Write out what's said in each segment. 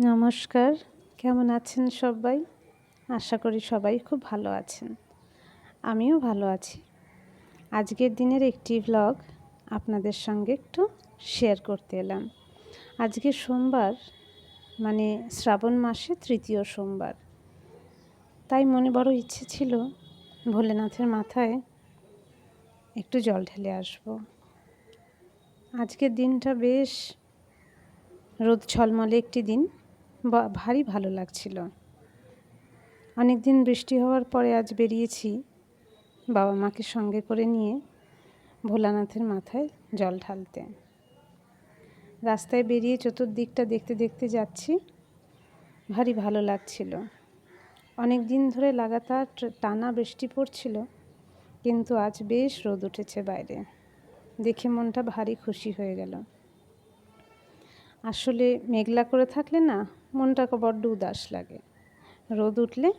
নমস্কার। কেমন আছেন সবাই? আশা করি সবাই খুব ভালো আছেন। আমিও ভালো আছি। আজকের দিনের একটি ব্লগ আপনাদের সঙ্গে একটু শেয়ার করতে এলাম। আজকে সোমবার মানে শ্রাবণ মাসে তৃতীয় সোমবার। তাই মনে বড় ইচ্ছে ছিল ভোলেনাথের মাথায় একটু জল ঢেলে আসব। আজকের দিনটা বেশ রোদ ঝলমলে একটি দিন। ভারী ভালো লাগছিল। অনেক দিন বৃষ্টি হওয়ার পরে আজ বেরিয়েছি বাবা মাকে সঙ্গে করে নিয়ে ভোলানাথের মাথায় জল ঢালতে। রাস্তায় বেরিয়ে চতুর্দিকটা দেখতে দেখতে যাচ্ছি, ভারী ভালো লাগছিল। অনেক দিন ধরে লাগাতার টানা বৃষ্টি পড়ছিল, কিন্তু আজ বেশ রোদ উঠেছে বাইরে। দেখে মনটা ভারী খুশি হয়ে গেল। আসলে মেঘলা করে থাকলে না মনটাকে বড্ড উদাস লাগে। রোদ উঠলে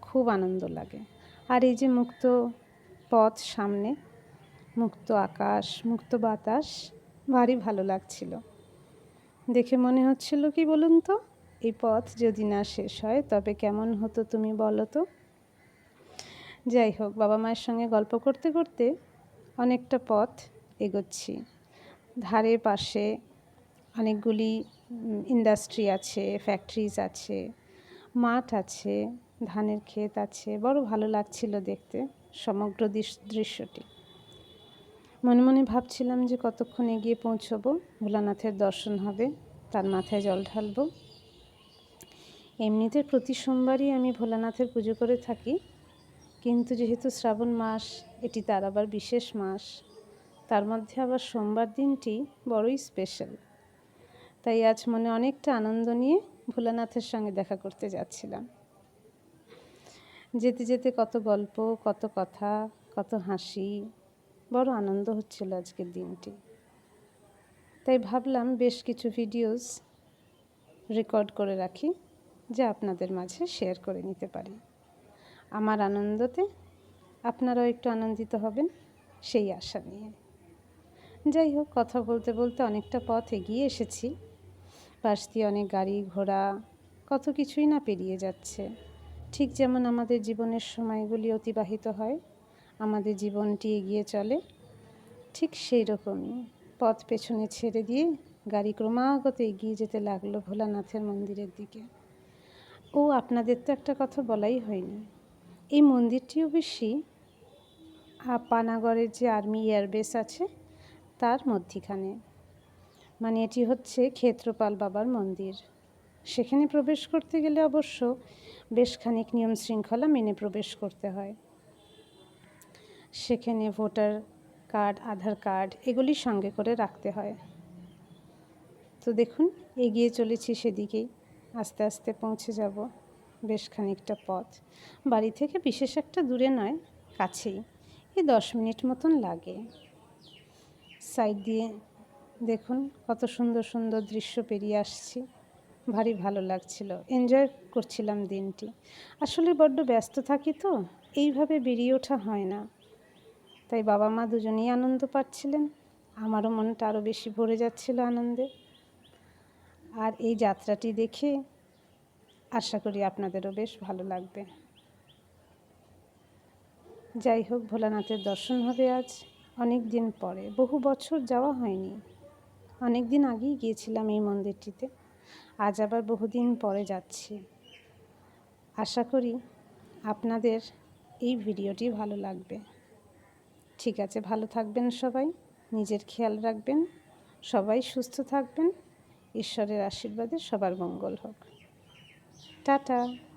খুব আনন্দ লাগে। আর এই যে মুক্ত পথ সামনে, মুক্ত আকাশ, মুক্ত বাতাস, ভারী ভালো লাগছিল। দেখে মনে হচ্ছিল কি বলুন তো, এই পথ যদি না শেষ হয়, তবে কেমন হতো তুমি বলো তো? যাই হোক, বাবা মায়ের সঙ্গে গল্প করতে করতে অনেকটা পথ এগোচ্ছি। ধারে পাশে অনেকগুলি ইন্ডাস্ট্রি আছে ফ্যাক্টরিজ আছে, মাঠ আছে, ধানের ক্ষেত আছে, বড় ভালো লাগছিল দেখতে সমগ্র দৃশ্যটি। মনে মনে ভাবছিলাম যে কতক্ষণ এগিয়ে পৌঁছবো, ভোলানাথের দর্শন হবে, তার মাথায় জল ঢালবো। এমনিতে প্রতি সোমবারই আমি ভোলানাথের পুজো করে থাকি, কিন্তু যেহেতু শ্রাবণ মাস, এটি তার আবার বিশেষ মাস, তার মধ্যে আবার সোমবার দিনটি বড়ই স্পেশাল তাই আজ মনে অনেকটা আনন্দ নিয়ে ভোলানাথের সঙ্গে দেখা করতে যাচ্ছিলাম। যেতে যেতে কত গল্প, কত কথা, কত হাসি, বড় আনন্দ হচ্ছিল আজকের দিনটি। তাই ভাবলাম বেশ কিছু ভিডিওস রেকর্ড করে রাখি, যা আপনাদের মাঝে শেয়ার করে নিতে পারি। আমার আনন্দতে আপনারাও একটু আনন্দিত হবেন, সেই আশা নিয়ে। যাই হোক, কথা বলতে বলতে অনেকটা পথ এগিয়ে এসেছি। পাশ দিয়ে অনেক গাড়ি ঘোড়া, কত কিছুই না পেরিয়ে যাচ্ছে। ঠিক যেমন আমাদের জীবনের সময়গুলি অতিবাহিত হয়, আমাদের জীবনটি এগিয়ে চলে, ঠিক সেই রকমই পথ পেছনে ছেড়ে দিয়ে গাড়ি ক্রমাগত এগিয়ে যেতে লাগল ভোলানাথের মন্দিরের দিকে। ও, আপনাদের তো একটা কথা বলাই হয়নি। এই মন্দিরটিও বেশি পানাগড়ের যে আর্মি এয়ারবেস আছে, তার মধ্যিখানে। মানে এটি হচ্ছে ক্ষেত্রপাল বাবার মন্দির। সেখানে প্রবেশ করতে গেলে অবশ্য বেশ খানিক নিয়ম শৃঙ্খলা মেনে প্রবেশ করতে হয়। সেখানে ভোটার কার্ড, আধার কার্ড এগুলি সঙ্গে করে রাখতে হয়। তো দেখুন, এগিয়ে চলেছি সেদিকেই। আস্তে আস্তে পৌঁছে যাব বেশ খানিকটা পথ। বাড়ি থেকে বিশেষ একটা দূরে নয়, কাছেই। এই দশ মিনিট মতন লাগে। সাইড দিয়ে দেখুন, কত সুন্দর সুন্দর দৃশ্য পেরিয়ে আসছি। ভারী ভালো লাগছিল। এনজয় করছিলাম দিনটি। আসলে বড্ড ব্যস্ত থাকি তো, এইভাবে বেরিয়ে ওঠা হয় না। তাই বাবা মা দুজনেই আনন্দ পাচ্ছিলেন। আমারও মনটা আরও বেশি ভরে যাচ্ছিল আনন্দে। আর এই যাত্রাটি দেখে আশা করি আপনাদেরও বেশ ভালো লাগবে। যাই হোক, ভোলানাথের দর্শন হবে আজ। অনেক দিন পরে। বহু বছর যাওয়া হয়নি। অনেক দিন আগেই গিয়েছিলাম এই মন্দিরটিতে। আজ আবার বহুদিন পরে যাচ্ছি। আশা করি আপনাদের এই ভিডিওটি ভালো লাগবে। ঠিক আছে, ভালো থাকবেন সবাই, নিজের খেয়াল রাখবেন, সবাই সুস্থ থাকবেন, ঈশ্বরের আশীর্বাদে সবার মঙ্গল হোক। টাটা।